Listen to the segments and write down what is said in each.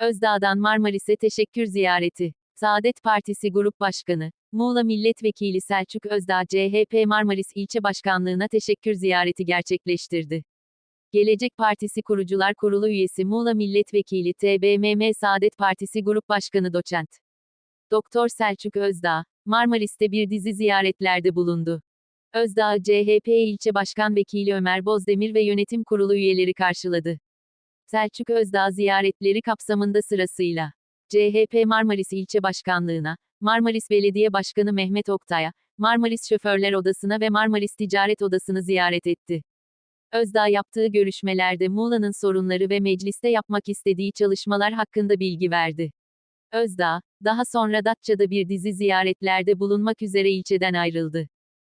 Özdağ'dan Marmaris'e teşekkür ziyareti. Saadet Partisi Grup Başkanı, Muğla Milletvekili Selçuk Özdağ CHP Marmaris İlçe Başkanlığına teşekkür ziyareti gerçekleştirdi. Gelecek Partisi Kurucular Kurulu üyesi Muğla Milletvekili TBMM Saadet Partisi Grup Başkanı Doçent. Doktor Selçuk Özdağ, Marmaris'te bir dizi ziyaretlerde bulundu. Özdağ CHP İlçe Başkan Vekili Ömer Bozdemir ve Yönetim Kurulu üyeleri karşıladı. Selçuk Özdağ ziyaretleri kapsamında sırasıyla CHP Marmaris İlçe Başkanlığına, Marmaris Belediye Başkanı Mehmet Oktay'a, Marmaris Şoförler Odası'na ve Marmaris Ticaret Odası'nı ziyaret etti. Özdağ yaptığı görüşmelerde Muğla'nın sorunları ve mecliste yapmak istediği çalışmalar hakkında bilgi verdi. Özdağ, daha sonra Datça'da bir dizi ziyaretlerde bulunmak üzere ilçeden ayrıldı.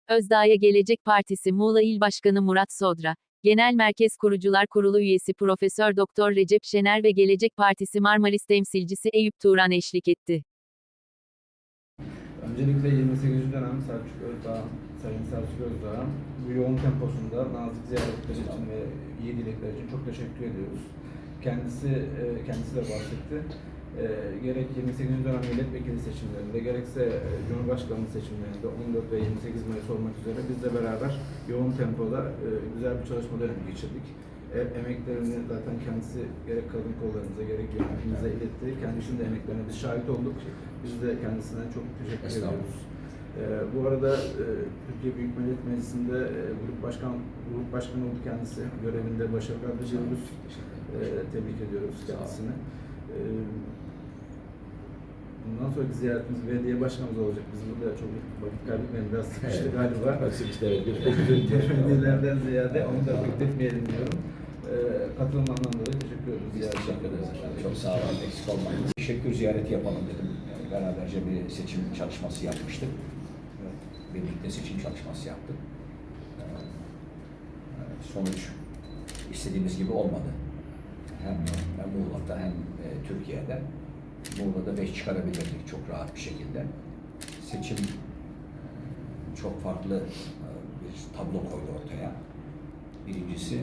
Özdağ'a Gelecek Partisi Muğla İl Başkanı Murat Sodra, Genel Merkez Kurucular Kurulu üyesi Profesör Doktor Recep Şener ve Gelecek Partisi Marmaris temsilcisi Eyüp Turan eşlik etti. Öncelikle 28. dönem Selçuk Özdağ, Sayın Selçuk Özdağ'a bu yoğun temposunda nazik ziyaretler için ve iyi dilekler için çok teşekkür ediyoruz. Kendisi e, kendisi de bahsetti. E, gerek 28. dönem milletvekili seçimlerinde gerekse e, Cumhurbaşkanlığı seçimlerinde 14 ve 28 Mayıs olmak üzere bizle beraber yoğun tempoda e, güzel bir çalışma dönemi geçirdik. E, emeklerini zaten kendisi gerek kadın kollarımıza gerek yönetimimize iletti. Kendisinin de emeklerine biz şahit olduk. Biz de kendisine çok teşekkür ediyoruz. E, bu arada e, Türkiye Büyük Millet Meclisi'nde e, grup başkan grup başkanı oldu kendisi. Görevinde başarılar diliyoruz. E, tebrik ediyoruz kendisini. E, Bundan sonraki ziyaretimiz belediye başkanımız olacak. Biz burada çok vakit kaybetmeyelim. Biraz sıkıştı Evet. galiba. Sıkıştı, evet. Belediyelerden ziyade onu da bekletmeyelim diyorum. Ee, katılımlarından dolayı teşekkür ederim. Biz teşekkür ederiz efendim. Çok sağ olun, eksik olmayın. Teşekkür ziyareti yapalım dedim. Yani beraberce bir seçim çalışması yapmıştık. Birlikte seçim çalışması yaptık. Ee, Sonuç istediğimiz gibi olmadı. Hem, Muğla'da hem e, Türkiye'de. Muğla'da beş çıkarabilirdik çok rahat bir şekilde. Seçim çok farklı e, bir tablo koydu ortaya. Birincisi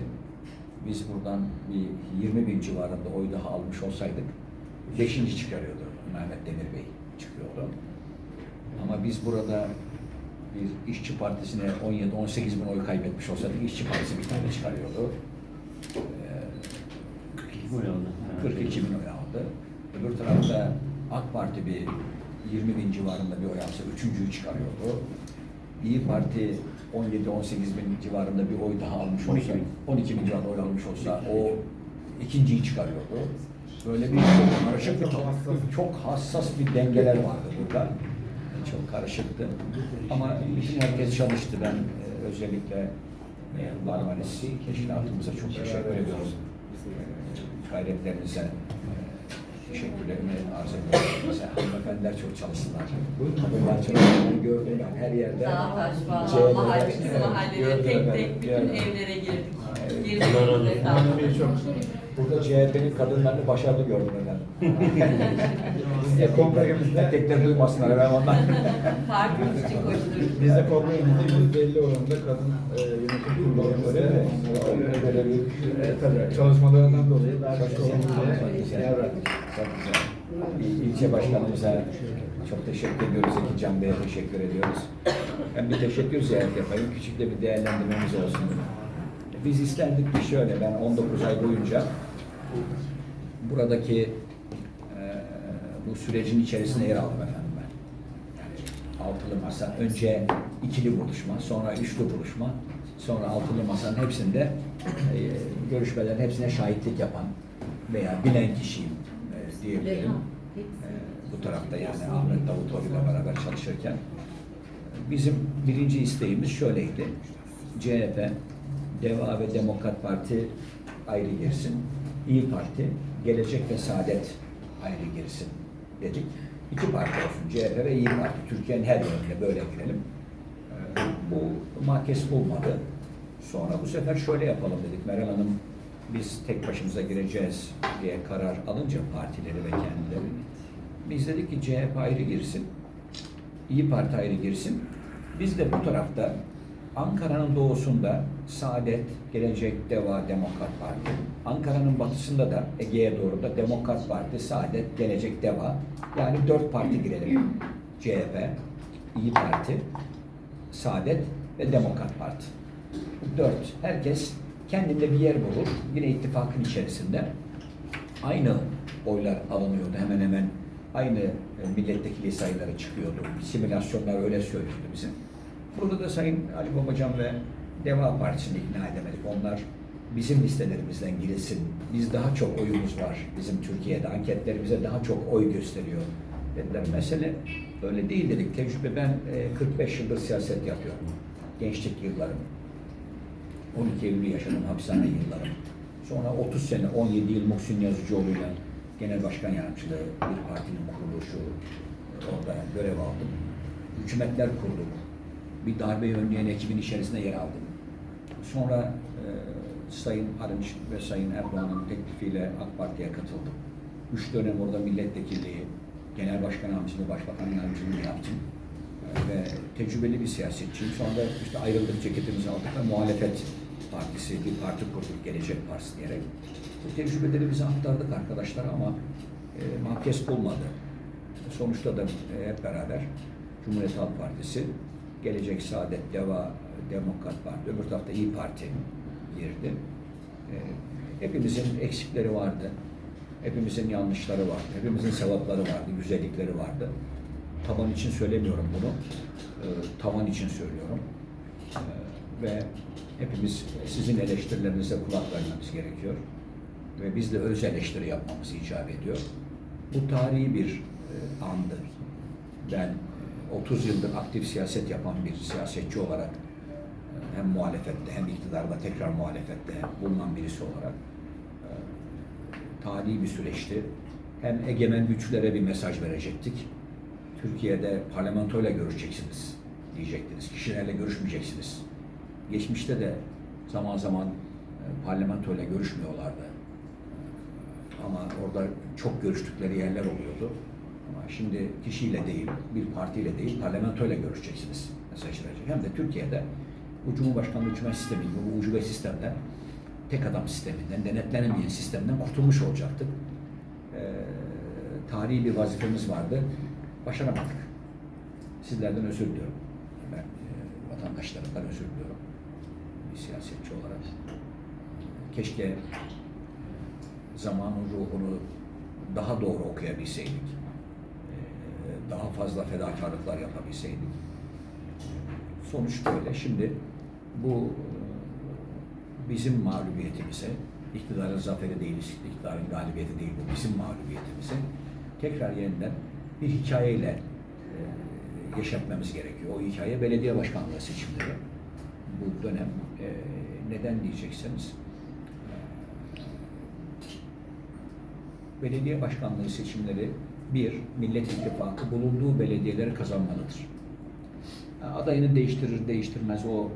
biz buradan bir 20 bin civarında oy daha almış olsaydık beşinci çıkarıyordu Mehmet Demir Bey çıkıyordu. Ama biz burada bir işçi partisine 17-18 bin oy kaybetmiş olsaydık işçi partisi bir tane çıkarıyordu. Ee, 42 bin oy aldı. Öbür tarafta AK Parti bir 20 bin civarında bir oy alsa üçüncüyü çıkarıyordu. İyi Parti 17-18 bin civarında bir oy daha almış olsa, 12 bin civarında oy almış olsa o ikinciyi çıkarıyordu. Böyle bir çok karışık bir çok, hassas bir dengeler vardı burada. Çok karışıktı. Ama bütün herkes çalıştı. Ben e, özellikle Marmaris Teşkilatımıza çok teşekkür ediyoruz. E, Gayretlerinize teşekkürlerimi arz ediyorum. Mesela hanımefendiler çok çalıştılar. Hanımefendiler çalıştılar. Gördüm ben her yerde. Dağtaş valla C'de- mahallesi Evet, mahallede tek tek bütün evlere girdik. Evet. Girdik Ekonomiyi çok Burada CHP'nin kadınlarını başarılı gördüm efendim. Biz de kongremizde Tekler duymasınlar efendim onlar. Partimiz için koşturduk. biz de kongremizde %50 oranında kadın e, yönetim kurullarımızda E, tabii çalışmalarından dolayı güzel. yer verdik. İlçe başkanımıza çok teşekkür ediyoruz. Zeki Can Bey'e teşekkür ediyoruz. Ben bir teşekkür ziyaret yapayım. Küçük de bir değerlendirmemiz olsun. Biz isterdik ki şöyle, ben 19 ay boyunca buradaki e, bu sürecin içerisinde yer aldım efendim ben. Yani altılı masa, önce ikili buluşma, sonra üçlü buluşma, sonra altılı masanın hepsinde e, görüşmelerin hepsine şahitlik yapan veya bilen kişiyim e, diyebilirim. E, bu tarafta yani Ahmet Davutoğlu ile beraber çalışırken bizim birinci isteğimiz şöyleydi. CHP, Deva ve Demokrat Parti ayrı girsin. İyi Parti, Gelecek ve Saadet ayrı girsin dedik. İki parti olsun, CHP ve İyi Parti. Türkiye'nin her yerinde böyle girelim. Ee, Bu mahkes bulmadı. Sonra bu sefer şöyle yapalım dedik. Meral Hanım biz tek başımıza gireceğiz diye karar alınca partileri ve kendileri. Biz dedik ki CHP ayrı girsin. İyi Parti ayrı girsin. Biz de bu tarafta Ankara'nın doğusunda Saadet, Gelecek, Deva, Demokrat Parti. Ankara'nın batısında da Ege'ye doğru da Demokrat Parti, Saadet, Gelecek, Deva. Yani dört parti girelim. CHP, İyi Parti, Saadet ve Demokrat Parti. Dört. Herkes kendinde bir yer bulur. Yine ittifakın içerisinde. Aynı oylar alınıyordu. Hemen hemen aynı e, milletvekili sayıları çıkıyordu. Simülasyonlar öyle söylüyordu bizim. Burada da Sayın Ali Babacan ve Deva Partisi'ni ikna edemedik. Onlar bizim listelerimizden girilsin. Biz daha çok oyumuz var. Bizim Türkiye'de anketler bize daha çok oy gösteriyor. Dediler mesele öyle değil dedik. Tecrübe ben e, 45 yıldır siyaset yapıyorum. Gençlik yıllarım. 12 Eylül yaşadım hapishane yıllarım. Sonra 30 sene, 17 yıl Muhsin Yazıcıoğlu'yla genel başkan yardımcılığı bir partinin kuruluşu orada görev aldım. Hükümetler kurduk. Bir darbe önleyen ekibin içerisinde yer aldım. Sonra e, Sayın Arınç ve Sayın Erdoğan'ın teklifiyle AK Parti'ye katıldım. Üç dönem orada milletvekilliği, genel başkan yardımcılığı, başbakan yardımcılığı yaptım. E, ve tecrübeli bir siyasetçiyim. Sonra işte ayrıldık ceketimizi aldık ve muhalefet partisi, bir parti kurduk, Gelecek Partisi diyerek. Bu tecrübeleri bize aktardık arkadaşlar ama e, mahkes bulmadı. Sonuçta da e, hep beraber Cumhuriyet Halk Partisi, Gelecek Saadet, Deva, Demokrat Parti, öbür tarafta İyi Parti girdi. E, hepimizin eksikleri vardı. Hepimizin yanlışları vardı. Hepimizin sevapları vardı, güzellikleri vardı. Taban için söylemiyorum bunu. E, tavan için söylüyorum. E, ve hepimiz sizin eleştirilerinize kulak vermemiz gerekiyor. Ve biz de öz eleştiri yapmamız icap ediyor. Bu tarihi bir e, andı. Ben 30 yıldır aktif siyaset yapan bir siyasetçi olarak e, hem muhalefette hem iktidarda tekrar muhalefette bulunan birisi olarak e, tarihi bir süreçti. Hem egemen güçlere bir mesaj verecektik. Türkiye'de parlamentoyla görüşeceksiniz diyecektiniz. Kişilerle görüşmeyeceksiniz. Geçmişte de zaman zaman e, parlamentoyla görüşmüyorlardı. Ama orada çok görüştükleri yerler oluyordu. Ama şimdi kişiyle değil, bir partiyle değil, parlamentoyla görüşeceksiniz mesaj verecek. Hem de Türkiye'de bu Cumhurbaşkanlığı hükümet sistemi bu ucube sistemden, tek adam sisteminden, denetlenemeyen sistemden kurtulmuş olacaktık. Ee, tarihi bir vazifemiz vardı. Başaramadık. Sizlerden özür diliyorum. Ben e, vatandaşlarımdan özür diliyorum. Bir siyasetçi olarak. Keşke zamanın ruhunu daha doğru okuyabilseydik. Daha fazla fedakarlıklar yapabilseydik. Sonuç böyle. Şimdi bu e, bizim mağlubiyetimize, iktidarın zaferi değil, iktidarın galibiyeti değil bu bizim mağlubiyetimize tekrar yeniden bir hikayeyle e, yaşatmamız gerekiyor. O hikaye belediye başkanlığı seçimleri. Bu dönem e, neden diyecekseniz e, belediye başkanlığı seçimleri bir, Millet İttifakı bulunduğu belediyeleri kazanmalıdır. Adayını değiştirir, değiştirmez o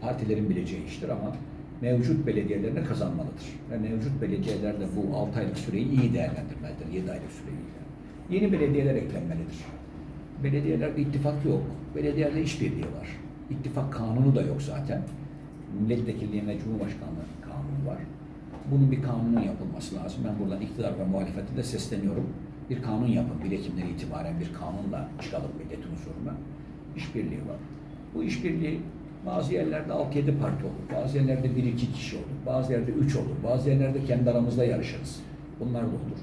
partilerin bileceği iştir ama mevcut belediyelerini kazanmalıdır. Ve mevcut belediyeler de bu 6 aylık süreyi iyi değerlendirmelidir, 7 aylık süreyi. Yeni belediyeler eklenmelidir. Belediyelerde ittifak yok. Belediyelerde işbirliği var. İttifak kanunu da yok zaten. Milletvekilliği ve Cumhurbaşkanlığı kanunu var. Bunun bir kanunun yapılması lazım. Ben buradan iktidar ve muhalefete de sesleniyorum. Bir kanun yapın. 1 Ekim'den itibaren bir kanunla çıkalım milletin huzuruna. İşbirliği var. Bu işbirliği bazı yerlerde 6-7 parti olur. Bazı yerlerde 1-2 kişi olur. Bazı yerde 3 olur. Bazı yerlerde kendi aramızda yarışırız. Bunlar da olur.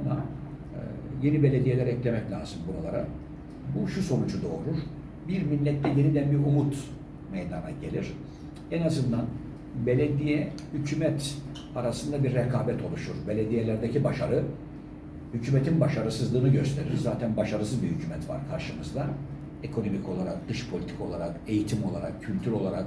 Ama e, yeni belediyeler eklemek lazım buralara. Bu şu sonucu doğurur. Bir millette yeniden bir umut meydana gelir. En azından belediye, hükümet arasında bir rekabet oluşur. Belediyelerdeki başarı, hükümetin başarısızlığını gösterir. Zaten başarısız bir hükümet var karşımızda. Ekonomik olarak, dış politik olarak, eğitim olarak, kültür olarak,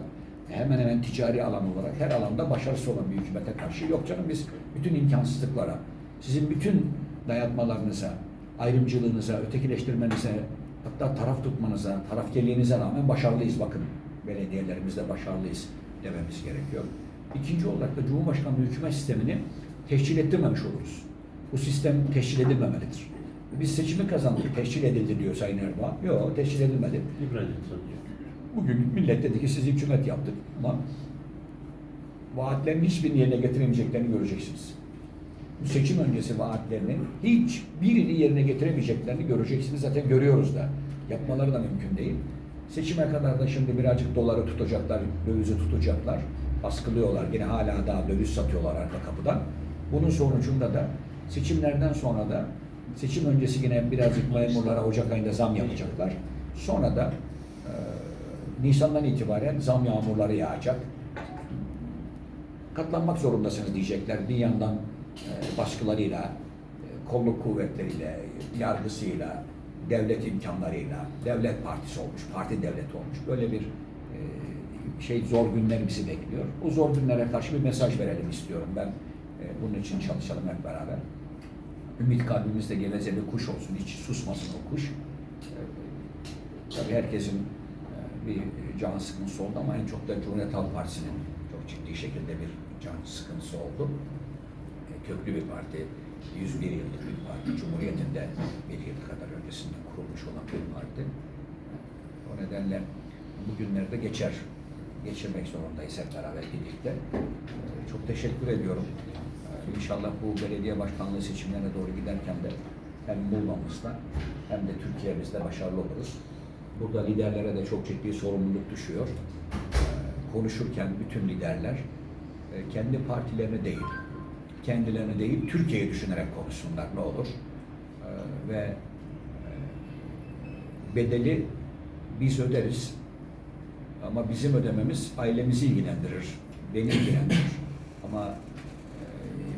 hemen hemen ticari alan olarak her alanda başarısı olan bir hükümete karşı yok canım biz bütün imkansızlıklara, sizin bütün dayatmalarınıza, ayrımcılığınıza, ötekileştirmenize, hatta taraf tutmanıza, tarafkirliğinize rağmen başarılıyız bakın. Belediyelerimizde başarılıyız dememiz gerekiyor. İkinci olarak da Cumhurbaşkanlığı hükümet sistemini teşkil ettirmemiş oluruz. Bu sistem teşkil edilmemelidir. Biz seçimi kazandık, teşkil edildi diyor Sayın Erdoğan. Yok, teşkil edilmedi. İbrahim. Bugün millet dedi ki siz hükümet yaptık ama vaatlerin hiçbirini yerine getiremeyeceklerini göreceksiniz. Bu seçim öncesi vaatlerinin hiçbirini yerine getiremeyeceklerini göreceksiniz. Zaten görüyoruz da. Yapmaları da mümkün değil. Seçime kadar da şimdi birazcık doları tutacaklar, dövizi tutacaklar. Baskılıyorlar. Yine hala daha döviz satıyorlar arka kapıdan. Bunun sonucunda da seçimlerden sonra da seçim öncesi yine birazcık memurlara Ocak ayında zam yapacaklar. Sonra da e, Nisan'dan itibaren zam yağmurları yağacak katlanmak zorundasınız diyecekler. Bir yandan e, baskılarıyla, e, kolluk kuvvetleriyle, yargısıyla, devlet imkanlarıyla, devlet partisi olmuş, parti devleti olmuş. Böyle bir e, şey zor günler bizi bekliyor. O zor günlere karşı bir mesaj verelim istiyorum ben. E, bunun için çalışalım hep beraber. Ümit kalbimizde geveze kuş olsun, hiç susmasın o kuş. E, Tabii herkesin e, bir can sıkıntısı oldu ama en çok da Cumhuriyet Halk Partisi'nin çok ciddi şekilde bir can sıkıntısı oldu. Köklü bir parti, 101 yıllık bir parti, Cumhuriyet'in de bir yıl kadar öncesinde kurulmuş olan bir parti. O nedenle bugünlerde geçer, geçirmek zorundayız hep beraber birlikte. Çok teşekkür ediyorum. İnşallah bu belediye başkanlığı seçimlerine doğru giderken de hem Muğla'mızda hem de Türkiye'mizde başarılı oluruz. Burada liderlere de çok ciddi sorumluluk düşüyor. Ee, Konuşurken bütün liderler e, kendi partilerini değil, kendilerini değil, Türkiye'yi düşünerek konuşsunlar ne olur. Ee, Ve e, bedeli biz öderiz. Ama bizim ödememiz ailemizi ilgilendirir, beni ilgilendirir. Ama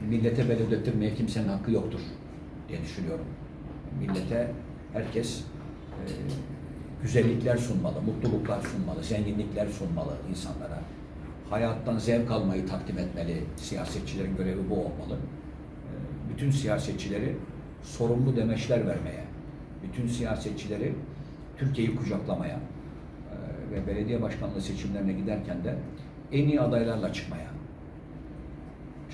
millete bedel ödettirmeye kimsenin hakkı yoktur diye düşünüyorum. Millete herkes e, güzellikler sunmalı, mutluluklar sunmalı, zenginlikler sunmalı insanlara. Hayattan zevk almayı takdim etmeli. Siyasetçilerin görevi bu olmalı. E, Bütün siyasetçileri sorumlu demeçler vermeye, bütün siyasetçileri Türkiye'yi kucaklamaya e, ve belediye başkanlığı seçimlerine giderken de en iyi adaylarla çıkmaya.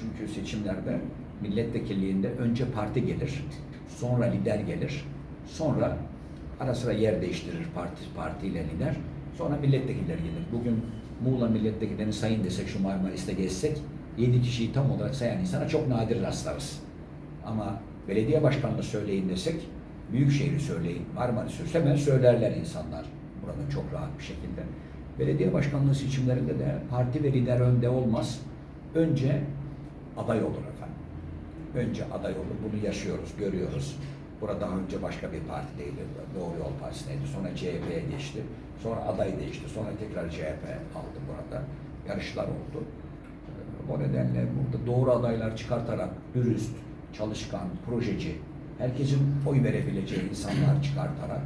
Çünkü seçimlerde milletvekilliğinde önce parti gelir, sonra lider gelir, sonra ara sıra yer değiştirir parti partiyle lider, sonra milletvekilleri gelir. Bugün Muğla milletvekillerini sayın desek şu Marmaris'te gezsek, 7 kişiyi tam olarak sayan insana çok nadir rastlarız. Ama belediye başkanlığı söyleyin desek, Büyükşehir'i söyleyin, Marmaris'i hemen söylerler insanlar. Burada çok rahat bir şekilde. Belediye başkanlığı seçimlerinde de parti ve lider önde olmaz. Önce aday olur efendim. Önce aday olur. Bunu yaşıyoruz, görüyoruz. Burada daha önce başka bir partideydi. Doğru Yol Partisi'ndeydi. Sonra CHP'ye geçti. Sonra aday değişti. Sonra tekrar CHP aldı burada. Yarışlar oldu. O nedenle burada doğru adaylar çıkartarak dürüst, çalışkan, projeci, herkesin oy verebileceği insanlar çıkartarak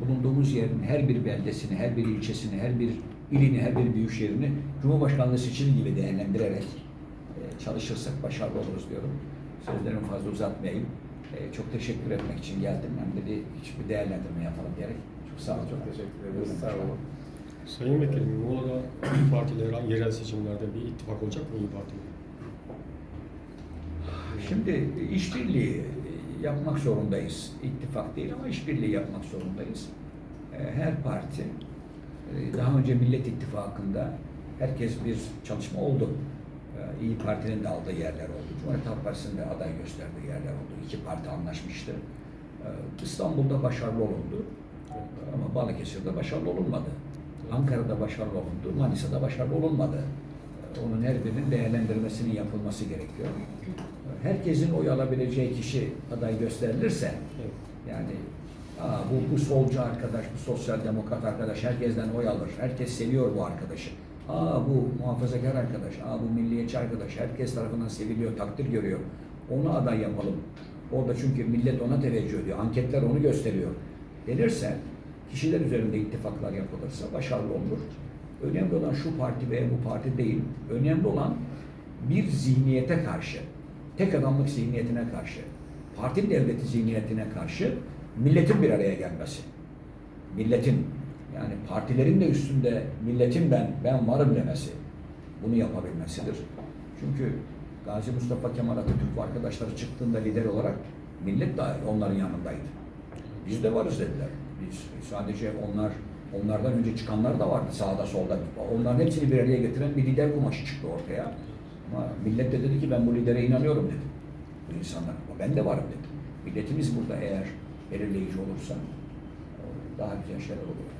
bulunduğumuz yerin her bir beldesini, her bir ilçesini, her bir ilini, her bir büyük şehrini Cumhurbaşkanlığı seçimi gibi değerlendirerek çalışırsak başarılı oluruz diyorum. Sözlerimi fazla uzatmayayım. E, Çok teşekkür etmek için geldim. Hem de bir hiçbir değerlendirme yapalım diyerek. Çok sağ olun. Çok teşekkür ederiz. Sağ olun. Sayın Vekilim, Muğla'da İYİ Parti ile herhangi yerel seçimlerde bir ittifak olacak mı İYİ Parti ile? Şimdi işbirliği yapmak zorundayız. İttifak değil ama işbirliği yapmak zorundayız. E, Her parti e, daha önce Millet İttifakı'nda herkes bir çalışma oldu. E, İyi Parti'nin de aldığı yerler oldu. Cumhuriyet Halk Partisi'nin de aday gösterdiği yerler oldu. İki parti anlaşmıştı. E, İstanbul'da başarılı olundu. Ama Balıkesir'de başarılı olunmadı. Ankara'da başarılı olundu. Manisa'da başarılı olunmadı. E, Onun her birinin değerlendirmesinin yapılması gerekiyor. Herkesin oy alabileceği kişi aday gösterilirse yani Aa, bu, bu solcu arkadaş, bu sosyal demokrat arkadaş herkesten oy alır. Herkes seviyor bu arkadaşı. Aa bu muhafazakar arkadaş, aa bu milliyetçi arkadaş herkes tarafından seviliyor, takdir görüyor. Onu aday yapalım. Orada çünkü millet ona teveccüh ediyor. Anketler onu gösteriyor. Denirse, kişiler üzerinde ittifaklar yapılırsa başarılı olur. Önemli olan şu parti veya bu parti değil. Önemli olan bir zihniyete karşı, tek adamlık zihniyetine karşı, parti devleti zihniyetine karşı milletin bir araya gelmesi. Milletin yani partilerin de üstünde milletin ben, ben varım demesi. Bunu yapabilmesidir. Çünkü Gazi Mustafa Kemal Atatürk ve arkadaşları çıktığında lider olarak millet de onların yanındaydı. Biz de varız dediler. Biz sadece onlar Onlardan önce çıkanlar da vardı sağda solda. Onların hepsini bir araya getiren bir lider kumaşı çıktı ortaya. Ama millet de dedi ki ben bu lidere inanıyorum dedi. Bu insanlar. Ben de varım dedi. Milletimiz burada eğer belirleyici olursa daha güzel şeyler olur.